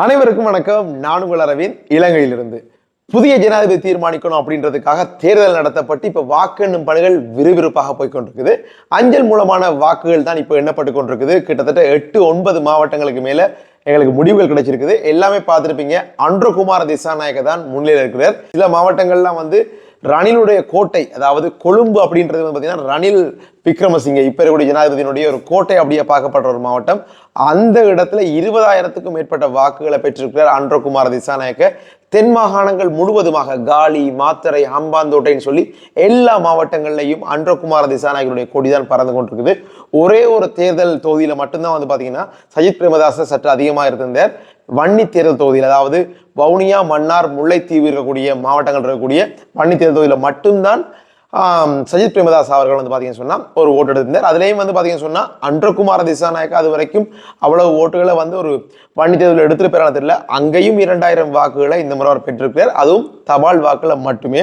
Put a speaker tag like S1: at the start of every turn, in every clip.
S1: அனைவருக்கும் வணக்கம். நான் உங்கள் அரவிந்த். இலங்கையிலிருந்து. புதிய ஜனாதிபதி தீர்மானிக்கணும் அப்படின்றதுக்காக தேர்தல் நடத்தப்பட்டு இப்போ வாக்கு எண்ணும் பணிகள் விறுவிறுப்பாக போய்கொண்டிருக்குது அஞ்சல் மூலமான வாக்குகள் தான் இப்போ எண்ணப்பட்டு கொண்டிருக்குது. கிட்டத்தட்ட எட்டு ஒன்பது மாவட்டங்களுக்கு மேலே எங்களுக்கு முடிவுகள் கிடைச்சிருக்குது. எல்லாமே பார்த்துருப்பீங்க. அன்றகுமார திசாநாயக தான் முன்னிலையில் இருக்கிறார். சில மாவட்டங்கள்லாம் வந்து ரணிலுடைய கோட்டை அதாவது கொழும்பு அப்படின்றது வந்து பார்த்தீங்கன்னா ரணில் விக்ரமசிங்க இப்போ இருக்கக்கூடிய ஜனாதிபதியினுடைய ஒரு கோட்டை அப்படியே பார்க்கப்படுற ஒரு மாவட்டம். அந்த இடத்துல இருபதாயிரத்துக்கும் மேற்பட்ட வாக்குகளை பெற்றிருக்கிறார் அன்றகுமார திசாநாயக்க. தென் மாகாணங்கள் முழுவதுமாக காலி மாத்தரை அம்பாந்தோட்டைன்னு சொல்லி எல்லா மாவட்டங்கள்லையும் அன்றகுமார திசாநாயகனுடைய கொடிதான் பறந்து கொண்டிருக்குது. ஒரே ஒரு தேர்தல் தொகுதியில் மட்டும்தான் வந்து பார்த்தீங்கன்னா சஜித் பிரேமதாச சற்று அதிகமாக இருந்திருந்தார். வன்னி தேர்தல் தொகுதியில் அதாவது வவுனியா மன்னார் முல்லைத்தீவு இருக்கக்கூடிய மாவட்டங்கள் இருக்கக்கூடிய வன்னி தேர்தல் தொகுதியில் மட்டும்தான் சஜித் பிரேமதாஸ் அவர்கள் வந்து பார்த்தீங்கன்னு சொன்னால் ஒரு ஓட்டு எடுத்திருந்தார். அதுலேயும் வந்து பார்த்தீங்கன்னு சொன்னால் அன்றகுமார திசாநாயக்கா அது வரைக்கும் அவ்வளவு ஓட்டுகளை வந்து ஒரு வன்னி தேர்தலில் எடுத்துகிட்டு பெறான தெரியல. அங்கேயும் இரண்டாயிரம் வாக்குகளை இந்த முறை அவர் பெற்றிருக்கிறார். அதுவும் தபால் வாக்கில் மட்டுமே.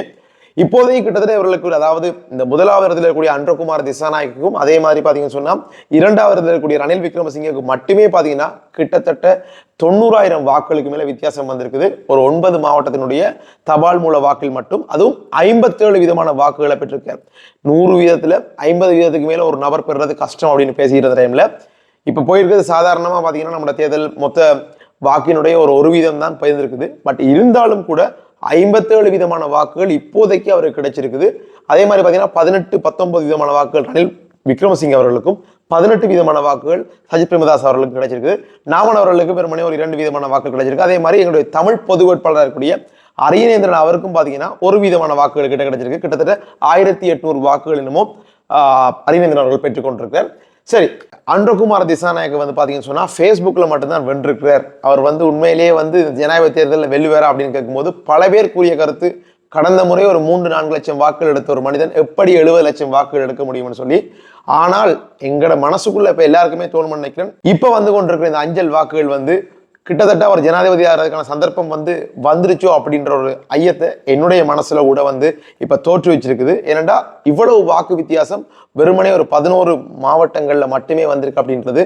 S1: இப்போதைக்கு கிட்டத்தட்ட இவர்களுக்கு அதாவது இந்த முதலாவது இடத்துல இருக்கக்கூடிய அன்றகுமார் திசாநாயக்கும் அதே மாதிரி பார்த்தீங்கன்னு சொன்னால் இரண்டாவது இடத்துல இருக்கக்கூடிய ரணில் விக்ரமசிங்கக்கு மட்டுமே பார்த்தீங்கன்னா கிட்டத்தட்ட தொண்ணூறாயிரம் வாக்குகளுக்கு மேலே வித்தியாசம் வந்திருக்குது. ஒரு ஒன்பது மாவட்டத்தினுடைய தபால் மூல வாக்கில் மட்டும். அதுவும் ஐம்பத்தேழு விதமான வாக்குகளை பெற்றிருக்கார். நூறு வீதத்தில் ஐம்பது வீதத்துக்கு மேலே ஒரு நபர் பெறுறது கஷ்டம் அப்படின்னு பேசிக்கிற டைமில் இப்போ போயிருக்கிறது சாதாரணமாக பார்த்தீங்கன்னா நம்ம தேர்தல் மொத்த வாக்கினுடைய ஒரு ஒரு வீதம் தான் பயந்திருக்குது பட் இருந்தாலும் கூட ஐம்பத்தேழு விதமான வாக்குகள் இப்போதைக்கு அவருக்கு கிடைச்சிருக்குது. அதே மாதிரி பார்த்தீங்கன்னா பதினெட்டு பத்தொன்பது விதமான வாக்குகள் ரணில் விக்ரமசிங்க அவர்களுக்கும் பதினெட்டு விதமான வாக்குகள் சஜித் பிரேமதாஸ் அவர்களுக்கும் கிடைச்சிருக்கு நாமன் அவர்களுக்கு பெருமனே ஒரு இரண்டு விதமான வாக்குகள் கிடைச்சிருக்கு. அதே மாதிரி எங்களுடைய தமிழ் பொது வேட்பாளராக இருக்கக்கூடிய அரியநேந்திரன் அவருக்கும் பார்த்தீங்கன்னா ஒரு விதமான வாக்குகள் கிட்ட கிடைச்சிருக்கு. கிட்டத்தட்ட ஆயிரத்தி எட்நூறு வாக்குகள் என்னமோ ஆஹ், அவர்கள் பெற்றுக்கொண்டிருக்கிறார் சரி அன்றகுமார் திசாநாயக்கு வந்து பார்த்தீங்கன்னு சொன்னால் ஃபேஸ்புக்கில் மட்டும்தான் வென்றிருக்கிறார். அவர் வந்து உண்மையிலேயே வந்து ஜனாதிபதி தேர்தலில் வெல்லுவாரா அப்படின்னு கேட்கும்போது பல பேர் கூறிய கருத்து கடந்த முறை ஒரு மூன்று நான்கு லட்சம் வாக்குகள் எடுத்த ஒரு மனிதன் எப்படி எழுபது லட்சம் வாக்குகள் எடுக்க முடியும்னு சொல்லி ஆனால் எங்களோட மனசுக்குள்ள இப்போ எல்லாருக்குமே தோணும் நினைக்கிறேன். இப்போ வந்து கொண்டிருக்கிற இந்த அஞ்சல் வாக்குகள் வந்து கிட்டத்தட்ட அவர் ஜனாதிபதி ஆகிறதுக்கான சந்தர்ப்பம் வந்து வந்துருச்சோ அப்படின்ற ஒரு ஐயத்தை என்னுடைய மனசில் கூட வந்து இப்போ தோற்று வச்சிருக்குது. ஏனெண்டா இவ்வளவு வாக்கு வித்தியாசம் வெறுமனே ஒரு பதினோரு மாவட்டங்களில் மட்டுமே வந்திருக்கு அப்படின்றது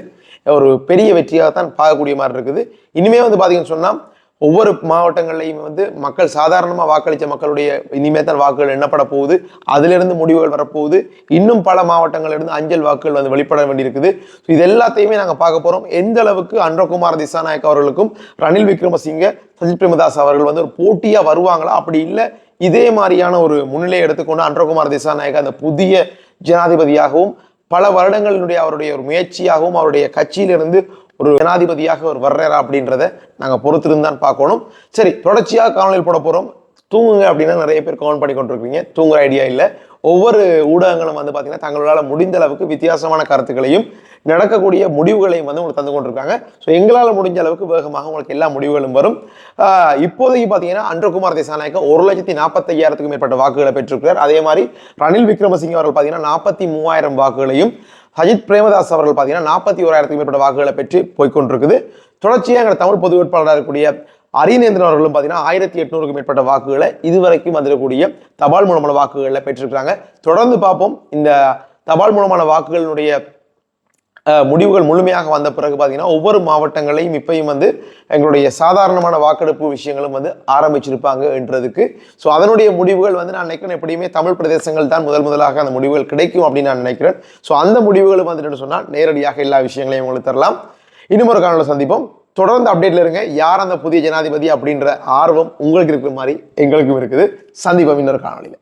S1: ஒரு பெரிய வெற்றியாக தான் பார்க்கக்கூடிய மாதிரி இருக்குது. இனிமே வந்து பார்த்தீங்கன்னு சொன்னால் ஒவ்வொரு மாவட்டங்கள்லையும் வந்து மக்கள் சாதாரணமாக வாக்களித்த மக்களுடைய இனிமே தான் வாக்குகள் எண்ணப்பட போகுது. அதிலிருந்து முடிவுகள் வரப்போகுது. இன்னும் பல மாவட்டங்களிலிருந்து அஞ்சல் வாக்குகள் வந்து வெளிப்பட வேண்டியிருக்குது. ஸோ இது எல்லாத்தையுமே நாங்கள் பார்க்க போகிறோம் எந்த அளவுக்கு அன்றகுமார் திசாநாயக் அவர்களுக்கும் ரணில் விக்ரமசிங்க சஜித் பிரேமதாஸ் அவர்கள் வந்து ஒரு போட்டியாக வருவாங்களா? அப்படி இல்லை இதே மாதிரியான ஒரு முன்னிலையை எடுத்துக்கொண்டு அன்றகுமார் திசாநாயக் அந்த புதிய ஜனாதிபதியாகவும் பல வருடங்களினுடைய அவருடைய ஒரு முயற்சியாகவும் அவருடைய கட்சியிலிருந்து ஒரு ஜனாதிபதியாக அவர் வர்றாரா அப்படின்றத நாங்கள் பொறுத்திருந்தான் பார்க்கணும். சரி தொடர்ச்சியாக காணொலியில் போட போகிறோம் தூங்குங்க அப்படின்னா நிறைய பேர் கவன் பண்ணி கொண்டிருக்கீங்க தூங்குற ஐடியா இல்லை. ஒவ்வொரு ஊடகங்களும் வந்து பார்த்தீங்கன்னா தங்களால் முடிந்த அளவுக்கு வித்தியாசமான கருத்துக்களையும் நடக்கக்கூடிய முடிவுகளையும் வந்து உங்களுக்கு தந்து கொண்டிருக்காங்க. ஸோ எங்களால் முடிஞ்ச அளவுக்கு வேகமாக உங்களுக்கு எல்லா முடிவுகளும் வரும். இப்போதைக்கு பார்த்தீங்கன்னா அன்றகுமார் திசாநாயக்க ஒரு லட்சத்தி நாற்பத்தையாயிரத்துக்கும் மேற்பட்ட வாக்குகளை பெற்றிருக்கிறார். அதே மாதிரி ரணில் விக்ரமசிங்க அவர்கள் பார்த்தீங்கன்னா நாற்பத்தி மூவாயிரம் வாக்குகளையும் அஜித் பிரேமதாஸ் அவர்கள் பார்த்தீங்கன்னா நாற்பத்தி ஓராயிரத்துக்கு மேற்பட்ட வாக்குகளை பெற்று போய்க்கொண்டிருக்குது தொடர்ச்சியாக எங்கள் தமிழ் பொது வேட்பாளராக இருக்கக்கூடிய அரிநேந்திரன் அவர்களும் பார்த்தீங்கன்னா ஆயிரத்தி எட்நூறுக்கு மேற்பட்ட வாக்குகளை இதுவரைக்கும் வந்துடக்கூடிய தபால் மூலமான வாக்குகளை பெற்றிருக்கிறாங்க. தொடர்ந்து பார்ப்போம். இந்த தபால் மூலமான வாக்குகளினுடைய முடிவுகள் முழுமையாக வந்த பிறகு பார்த்தீங்கன்னா ஒவ்வொரு மாவட்டங்களையும் இப்பையும் வந்து எங்களுடைய சாதாரணமான வாக்கெடுப்பு விஷயங்களும் வந்து ஆரம்பிச்சிருப்பாங்க என்றதுக்கு. ஸோ அதனுடைய முடிவுகள் வந்து நான் நினைக்கிறேன் எப்படியுமே தமிழ் பிரதேசங்கள் தான் முதல் முதலாக அந்த முடிவுகள் கிடைக்கும் அப்படின்னு நான் நினைக்கிறேன். ஸோ அந்த முடிவுகளும் வந்துட்டு சொன்னால் நேரடியாக எல்லா விஷயங்களையும் உங்களுக்கு தரலாம். இன்னும் ஒரு காணொலி சந்திப்போம். தொடர்ந்து அப்டேட்ல இருங்க. யார் அந்த புதிய ஜனாதிபதி அப்படின்ற ஆர்வம் உங்களுக்கு இருக்கிற மாதிரி எங்களுக்கும் இருக்குது. சந்திப்போம் இன்னொரு காணொலியில்